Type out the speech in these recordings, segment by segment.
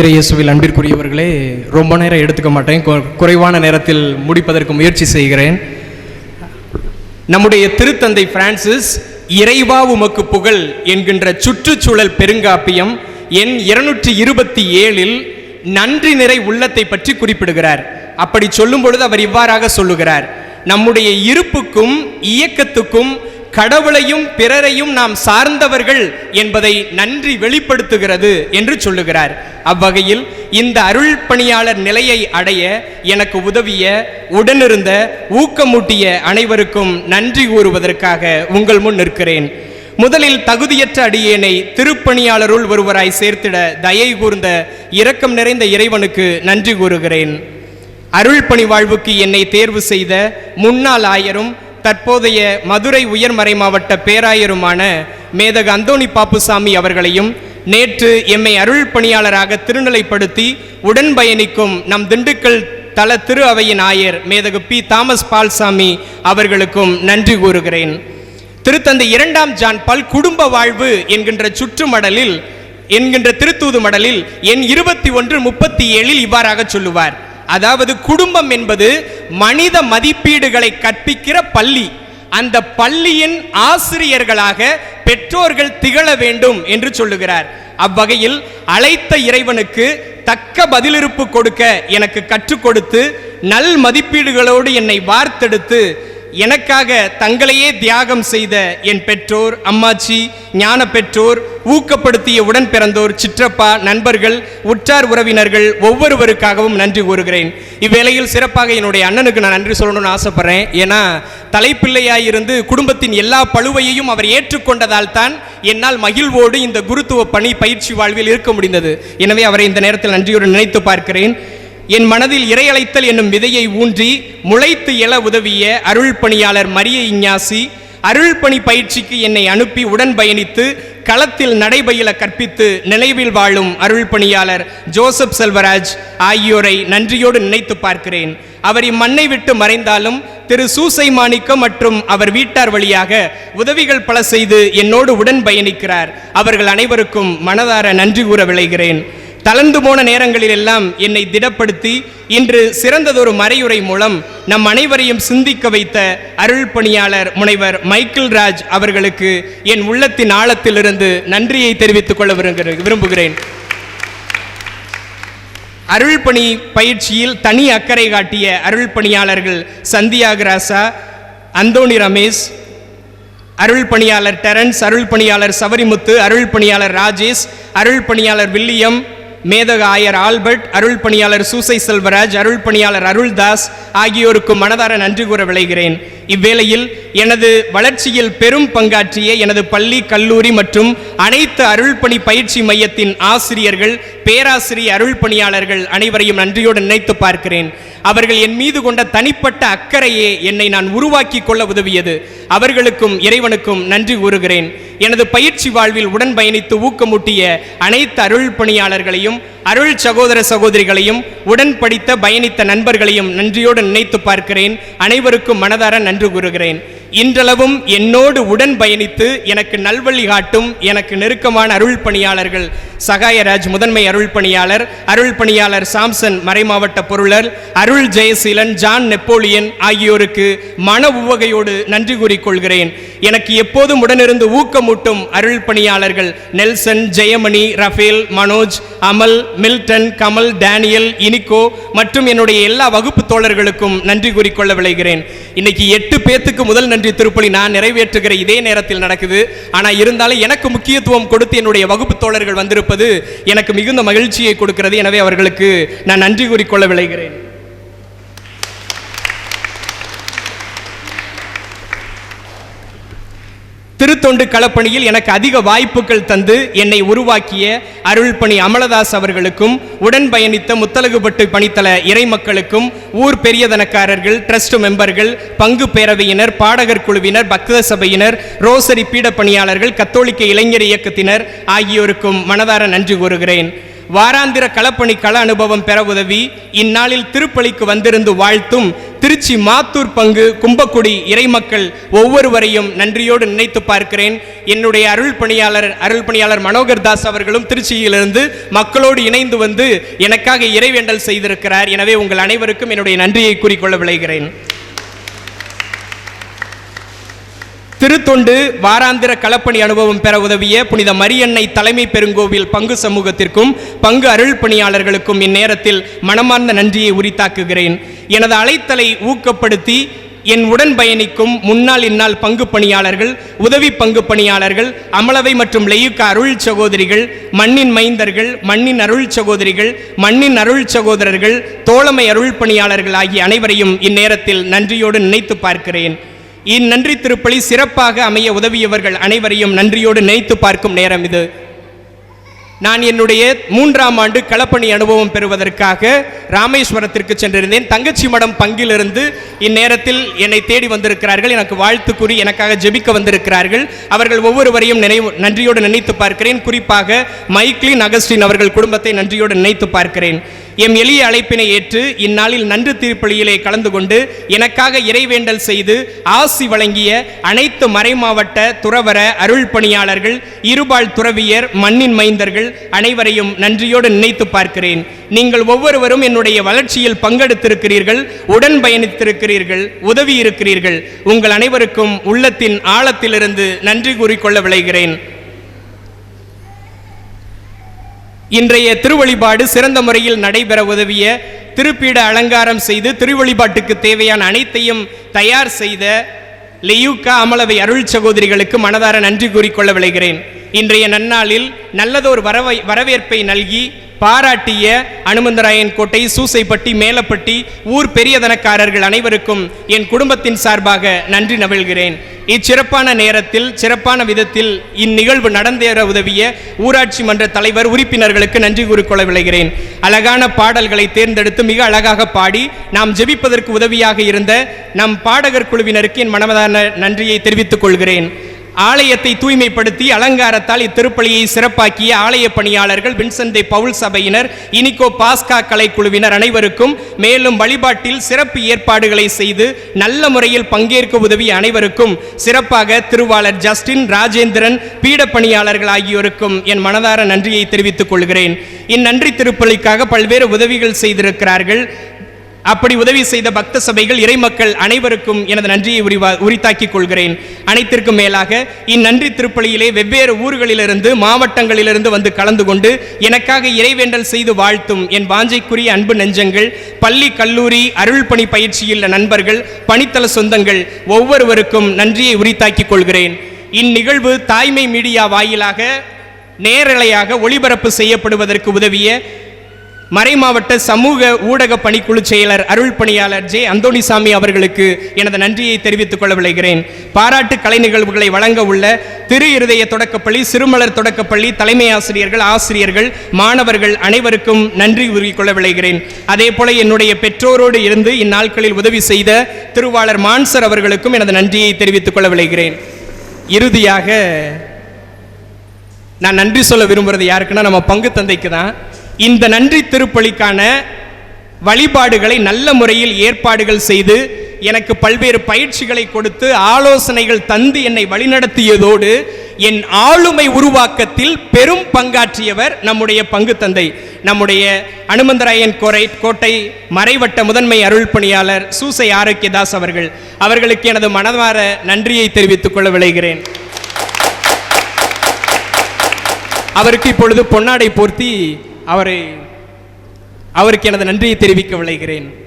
இறையேசுவில் அன்பிற்குரியவர்களே ரொம்ப நேரம் எடுத்துக்க மாட்டேன். குறைவான நேரத்தில் முடிப்பதற்கு முயற்சி செய்கிறேன். நம்முடைய திருத்தந்தை பிரான்சிஸ் இறைவா உமக்கு புகழ் என்கின்ற சுற்றுச்சூழல் பெருங்காப்பியம் என் இருநூற்றி இருபத்தி ஏழில் நன்றி நிறை உள்ளத்தை பற்றி குறிப்பிடுகிறார். அப்படி சொல்லும் பொழுது அவர் இவ்வாறாக சொல்லுகிறார். நம்முடைய இருப்புக்கும் இயக்கத்துக்கும் கடவுளையும் பிறரையும் நாம் சார்ந்தவர்கள் என்பதை நன்றி வெளிப்படுத்துகிறது என்று சொல்லுகிறார். அவ்வகையில் இந்த அருள் பணியாளர் நிலையை அடைய எனக்கு உதவிய உடனிருந்த ஊக்கமூட்டிய அனைவருக்கும் நன்றி கூறுவதற்காக உங்கள் முன் நிற்கிறேன். முதலில் தகுதியற்ற அடியேனை திருப்பணியாளருள் ஒருவராய் சேர்த்திட தயை கூர்ந்த இரக்கம் நிறைந்த இறைவனுக்கு நன்றி கூறுகிறேன். அருள் பணி வாழ்வுக்கு என்னை தேர்வு செய்த முன்னாள் ஆயரும் தற்போதைய மதுரை உயர்மறை மாவட்ட பேராயருமான மேதக அந்தோணி பாப்புசாமி அவர்களையும் நேற்று எம்மை அருள் பணியாளராக திருநிலைப்படுத்தி உடன் பயணிக்கும் நம் திண்டுக்கல் தல திரு அவையின் ஆயர் மேதகு பி. தாமஸ் பால்சாமி அவர்களுக்கும் நன்றி கூறுகிறேன். திருத்தந்தை இரண்டாம் ஜான் பல் குடும்ப வாழ்வு என்கின்ற சுற்றுமடலில் என்கின்ற திருத்தூது மடலில் என் இருபத்தி ஒன்று முப்பத்தி ஏழில் இவ்வாறாக சொல்லுவார். அதாவது குடும்பம் என்பது மனித மதிப்பீடுகளை கற்பிக்கிற பள்ளி. அந்த பள்ளியின் ஆசிரியர்களாக பெற்றோர்கள் திகழ வேண்டும் என்று சொல்லுகிறார். அவ்வகையில் அழைத்த இறைவனுக்கு தக்க பதிலிருப்பு கொடுக்க எனக்கு கற்றுக் கொடுத்து நல் மதிப்பீடுகளோடு என்னை வார்த்தெடுத்து எனக்காக தங்களையே தியாகம் செய்த என் பெற்றோர் அம்மாச்சி ஞான பெற்றோர் ஊக்கப்படுத்திய உடன் பிறந்தோர் சிற்றப்பா நண்பர்கள் உற்றார் உறவினர்கள் ஒவ்வொருவருக்காகவும் நன்றி கூறுகிறேன். இவ்வேளையில் சிறப்பாக என்னுடைய அண்ணனுக்கு நான் நன்றி சொல்லணும்னு ஆசைப்படுறேன். ஏன்னா தலைப்பிள்ளையாயிருந்து குடும்பத்தின் எல்லா பழுவையையும் அவர் ஏற்றுக்கொண்டதால் தான் என்னால் மகிழ்வோடு இந்த குருத்துவ பணி பயிற்சி வாழ்வில் இருக்க முடிந்தது. எனவே அவரை இந்த நேரத்தில் நன்றியோடு நினைத்து பார்க்கிறேன். என் மனதில் இறையழைத்தல் என்னும் விதையை ஊன்றி முளைத்து எழ உதவிய அருள் பணியாளர் மரிய இஞ்ஞாசி அருள் பணி பயிற்சிக்கு என்னை அனுப்பி உடன் பயணித்து களத்தில் நடைபயில கற்பித்து நினைவில் வாழும் அருள் பணியாளர் ஜோசப் செல்வராஜ் ஆகியோரை நன்றியோடு நினைத்து பார்க்கிறேன். அவர் இம்மண்ணை விட்டு மறைந்தாலும் திரு சூசை மாணிக்கம் மற்றும் அவர் வீட்டார் வழியாக உதவிகள் பல செய்து என்னோடு உடன் பயணிக்கிறார். அவர்கள் அனைவருக்கும் மனதார நன்றி கூற விளைகிறேன் தளர்ந்து போன நேரங்களில் எல்லாம் என்னை திடப்படுத்தி இன்று சிறந்ததொரு மறையுரை மூலம் நம் அனைவரையும் சிந்திக்க வைத்த அருள் பணியாளர் முனைவர் மைக்கேல் ராஜ் அவர்களுக்கு என் உள்ளத்தின் ஆழத்திலிருந்து நன்றியை தெரிவித்துக் கொள்ள விரும்புகிற- விரும்புகிறேன். அருள் பணி பயிற்சியில் தனி அக்கறை காட்டிய அருள் பணியாளர்கள் சந்தியாகராசா அந்தோணி ரமேஷ் அருள் பணியாளர் டெரன்ஸ் அருள் பணியாளர் சவரிமுத்து அருள் பணியாளர் ராஜேஷ் அருள் பணியாளர் வில்லியம் மேதக ஆயர் ஆல்பர்ட் அருள் பணியாளர் சூசை செல்வராஜ் அருள் பணியாளர் அருள்தாஸ் ஆகியோருக்கு மனதார நன்றி கூற விளைகிறேன். இவ்வேளையில் எனது வளர்ச்சியில் பெரும் பங்காற்றிய எனது பள்ளி கல்லூரி மற்றும் அனைத்து அருள் பணி பயிற்சி மையத்தின் ஆசிரியர்கள் பேராசிரியர் அருள் பணியாளர்கள் அனைவரையும் நன்றியோடு நினைத்து பார்க்கிறேன். அவர்கள் என் மீது கொண்ட தனிப்பட்ட அக்கறையே என்னை நான் உருவாக்கி கொள்ள உதவியது. அவர்களுக்கும் இறைவனுக்கும் நன்றி கூறுகிறேன். எனது பயிற்சி வாழ்வில் உடன் பயணித்து ஊக்கமூட்டிய அனைத்து அருள் பணியாளர்களையும் அருள் சகோதர சகோதரிகளையும் உடன் படித்த பயணித்த நண்பர்களையும் நன்றியோடு நினைத்து பார்க்கிறேன். அனைவருக்கும் மனதார நன்றி கூறுகிறேன். இன்றளவும் என்னோடு உடன் பயணித்து எனக்கு நல்வழி காட்டும் எனக்கு நெருக்கமான அருள் பணியாளர்கள் சகாயராஜ் முதன்மை அருள் பணியாளர் அருள் பணியாளர் சாம்சன் மறைமாவட்ட பொருளர் அருள் ஜெயசீலன் ஜான் நெப்போலியன் ஆகியோருக்கு மன உவகையோடு நன்றி கூறிக்கொள்கிறேன். எனக்கு எப்போதும் உடனிருந்து ஊக்கமூட்டும் அருள் பணியாளர்கள் நெல்சன் ஜெயமணி ரஃபேல் மனோஜ் அமல் மில்டன் கமல் டேனியல் இனிகோ மற்றும் என்னுடைய எல்லா வகுப்பு தோழர்களுக்கும் நன்றி கூறிக்கொள்ள விளைகிறேன். இன்னைக்கு எட்டு பேத்துக்கு முதல் நன்றி திருப்பலி நான் நிறைவேற்றுகிற இதே நேரத்தில் நடக்குது. ஆனால் இருந்தாலும் எனக்கு முக்கியத்துவம் கொடுத்து என்னுடைய வகுப்பு தோழர்கள் வந்திருப்பது எனக்கு மிகுந்த மகிழ்ச்சியை கொடுக்கிறது. எனவே அவர்களுக்கு நான் நன்றி கூறிக்கொள்ள விளைகிறேன். திருத்தொண்டு களப்பணியில் எனக்கு அதிக வாய்ப்புகள் தந்து என்னை உருவாக்கிய அருள்பணி அமலதாஸ் அவர்களுக்கும் உடன் பயணித்த முத்தலகுபட்டு பணித்தல இறைமக்களுக்கும் ஊர் பெரியதனக்காரர்கள் ட்ரஸ்ட் மெம்பர்கள் பங்கு பேரவையினர் பாடகர் குழுவினர் பக்த சபையினர் ரோசரி பீட பணியாளர்கள் கத்தோலிக்க இளைஞர் இயக்கத்தினர் ஆகியோருக்கும் மனதார நன்றி கூறுகிறேன். வாராந்திர களப்பணி கள அனுபவம் பெற உதவி. இந்நாளில் திருப்பலிக்கு வந்திருந்து வாழ்த்தும். திருச்சி மாத்தூர் பங்கு கும்பக்குடி இறைமக்கள் ஒவ்வொருவரையும் நன்றியோடு நினைத்து பார்க்கிறேன். என்னுடைய அருள் பணியாளர் அருள் பணியாளர் மனோகர் தாஸ் அவர்களும் திருச்சியிலிருந்து மக்களோடு இணைந்து வந்து எனக்காக இறைவேண்டல் செய்திருக்கிறார். எனவே உங்கள் அனைவருக்கும் என்னுடைய நன்றியை கூறிக்கொள்ள விளைகிறேன் திருத்தொண்டு வாராந்திர களப்பணி அனுபவம் பெற உதவிய புனித மரியன்னை தலைமை பெருங்கோவில் பங்கு சமூகத்திற்கும் பங்கு அருள் பணியாளர்களுக்கும் இந்நேரத்தில் மனமார்ந்த நன்றியை உரித்தாக்குகிறேன். எனது அலைத்தலை ஊக்கப்படுத்தி என் உடன் பயணிக்கும் முன்னாள் இந்நாள் பங்கு பணியாளர்கள் உதவி பங்கு பணியாளர்கள் அமலவை மற்றும் லெயுக்க அருள் சகோதரிகள் மண்ணின் மைந்தர்கள் மண்ணின் அருள் சகோதரிகள் மண்ணின் அருள் சகோதரர்கள் தோழமை அருள் பணியாளர்கள் ஆகிய அனைவரையும் இந்நேரத்தில் நன்றியோடு நினைத்து பார்க்கிறேன். இந்நன்றி திருப்பலி சிறப்பாக அமைய உதவியவர்கள் அனைவரையும் நன்றியோடு நினைத்து பார்க்கும் நேரம் இது. நான் என்னுடைய மூன்றாம் ஆண்டு களப்பணி அனுபவம் பெறுவதற்காக ராமேஸ்வரத்திற்கு சென்றிருந்தேன். தங்கச்சி மடம் பங்கிலிருந்து இந்நேரத்தில் என்னை தேடி வந்திருக்கிறார்கள். எனக்கு வாழ்த்து கூறி எனக்காக ஜெபிக்க வந்திருக்கிறார்கள். அவர்கள் ஒவ்வொருவரையும் நினைவு நன்றியோடு நினைத்து பார்க்கிறேன். குறிப்பாக மைக்லின் அகஸ்டின் அவர்கள் குடும்பத்தை நன்றியோடு நினைத்து பார்க்கிறேன். எம் எளிய அழைப்பினை ஏற்று இந்நாளில் நன்று திருப்பலியிலே கலந்து கொண்டு எனக்காக இறைவேண்டல் செய்து ஆசி வழங்கிய அனைத்து மறைமாவட்ட துறவர அருள் பணியாளர்கள் இருபால் துறவியர் மண்ணின் மைந்தர்கள் அனைவரையும் நன்றியோடு நினைத்து பார்க்கிறேன். நீங்கள் ஒவ்வொருவரும் என்னுடைய வளர்ச்சியில் பங்கெடுத்திருக்கிறீர்கள் உடன் பயணித்திருக்கிறீர்கள் உதவி இருக்கிறீர்கள் உங்கள் அனைவருக்கும் உள்ளத்தின் ஆழத்திலிருந்து நன்றி கூறிக்கொள்ள விளைகிறேன். இன்றைய திருவழிபாடு சிறந்த முறையில் நடைபெற உதவிய திருப்பீட அலங்காரம் செய்து திருவழிபாட்டுக்கு தேவையான அனைத்தையும் தயார் செய்த லியூக்கா அமலவை அருள் சகோதரிகளுக்கு மனதார நன்றி கூறிக்கொள்ள விளைகிறேன். இன்றைய நன்னாளில் நல்லதோர் வரவை வரவேற்பை நல்கி பாராட்டிய அனுமந்தராயன் கோட்டை சூசைப்பட்டி மேலப்பட்டி ஊர் பெரியதனக்காரர்கள் அனைவருக்கும் என் குடும்பத்தின் சார்பாக நன்றி நவிழ்கிறேன். இச்சிறப்பான நேரத்தில் சிறப்பான விதத்தில் இந்நிகழ்வு நடந்தேற உதவிய ஊராட்சி மன்ற தலைவர் உறுப்பினர்களுக்கு நன்றி கூறிக்கொள்ள விளைகிறேன். அழகான பாடல்களை தேர்ந்தெடுத்து மிக அழகாக பாடி நாம் ஜெபிப்பதற்கு உதவியாக இருந்த நம் பாடகர் குழுவினருக்கு என் மனமதான நன்றியை தெரிவித்துக் கொள்கிறேன். ஆலயத்தை தூய்மைப்படுத்தி அலங்காரத்தால் இத்திருப்பலியை சிறப்பாக்கிய ஆலய பணியாளர்கள் வின்சந்தை பவுல் சபையினர் இனிகோ பாஸ்கா கலைக்குழுவினர் அனைவருக்கும் மேலும் வழிபாட்டில் சிறப்பு ஏற்பாடுகளை செய்து நல்ல முறையில் பங்கேற்க உதவிய அனைவருக்கும் சிறப்பாக திருவாளர் ஜஸ்டின் ராஜேந்திரன் பீட பணியாளர்கள் ஆகியோருக்கும் என் மனதார நன்றியை தெரிவித்துக் கொள்கிறேன். இந்நன்றி திருப்பலிக்காக பல்வேறு உதவிகள் செய்திருக்கிறார்கள். அப்படி உதவி செய்த பக்த சபைகள் இறைமக்கள் அனைவருக்கும் எனது நன்றியை உரிவா உரித்தாக்கிக் கொள்கிறேன். அனைத்திற்கும் மேலாக இந்நன்றி திருப்பலியிலே வெவ்வேறு ஊர்களிலிருந்து மாவட்டங்களிலிருந்து வந்து கலந்து கொண்டு எனக்காக இறைவேண்டல் செய்து வாழ்த்தும் என் வாஞ்சைக்குரிய அன்பு நெஞ்சங்கள் பள்ளி கல்லூரி அருள் பணி பயிற்சியுள்ள நண்பர்கள் பணித்தள சொந்தங்கள் ஒவ்வொருவருக்கும் நன்றியை உரித்தாக்கிக் கொள்கிறேன். இந்நிகழ்வு தாய்மை மீடியா வாயிலாக நேரலையாக ஒளிபரப்பு செய்யப்படுவதற்கு உதவிய மறைமாவட்ட சமூக ஊடக பணிக்குழு செயலர் அருள் பணியாளர் ஜே. அந்தோணிசாமி அவர்களுக்கு எனது நன்றியை தெரிவித்துக் கொள்ள விளைகிறேன். பாராட்டு கலை நிகழ்வுகளை வழங்க உள்ள திரு இருதய தொடக்கப்பள்ளி சிறுமலர் தொடக்கப்பள்ளி தலைமை ஆசிரியர்கள் ஆசிரியர்கள் மாணவர்கள் அனைவருக்கும் நன்றி கூறிக்கொள்ள விளைகிறேன். அதே போல என்னுடைய பெற்றோரோடு இருந்து இந்நாட்களில் உதவி செய்த திருவாளர் மான்சர் அவர்களுக்கும் எனது நன்றியை தெரிவித்துக் கொள்ள விளைகிறேன். இறுதியாக நான் நன்றி சொல்ல விரும்புகிறது யாருக்குன்னா நம்ம பங்கு தந்தைக்கு தான். இந்த நன்றி திருப்பலிக்கான வழிபாடுகளை நல்ல முறையில் ஏற்பாடுகள் செய்து எனக்கு பல்வேறு பயிற்சிகளை கொடுத்து ஆலோசனைகள் தந்து என்னை வழிநடத்தியதோடு என் ஆளுமை உருவாக்கத்தில் பெரும் பங்காற்றியவர் நம்முடைய பங்கு தந்தை நம்முடைய அனுமந்தராயன் கோரை கோட்டை மறைவட்ட முதன்மை அருள் பணியாளர் சூசை ஆரோக்கியதாஸ் அவர்கள். அவர்களுக்கு எனது மனதார நன்றியை தெரிவித்துக் கொள்ள விளைகிறேன் அவருக்கு இப்பொழுது பொன்னாடை போர்த்தி அவரை அவருக்கு எனது நன்றியை தெரிவிக்க விளைகிறேன்.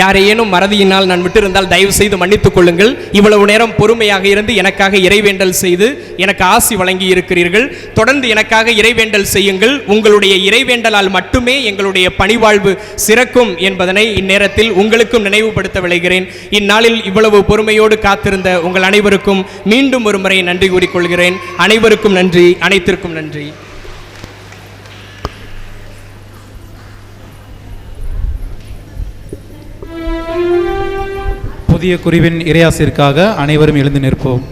யாரையேனும் மறதியினால் நான் விட்டிருந்தால் தயவு செய்து மன்னித்துக் கொள்ளுங்கள். இவ்வளவு நேரம் பொறுமையாக இருந்து எனக்காக இறைவேண்டல் செய்து எனக்கு ஆசி வழங்கி இருக்கிறீர்கள் தொடர்ந்து எனக்காக இறைவேண்டல் செய்யுங்கள். உங்களுடைய இறைவேண்டலால் மட்டுமே எங்களுடைய பணிவாழ்வு சிறக்கும் என்பதனை இந்நேரத்தில் உங்களுக்கும் நினைவுபடுத்த விளைகிறேன். இந்நாளில் இவ்வளவு பொறுமையோடு காத்திருந்த உங்கள் அனைவருக்கும் மீண்டும் ஒரு முறை நன்றி கூறிக்கொள்கிறேன். அனைவருக்கும் நன்றி. அனைத்திற்கும் நன்றி. புதிய குருவின் இறையாசிற்காக அனைவரும் எழுந்து நிற்போம்.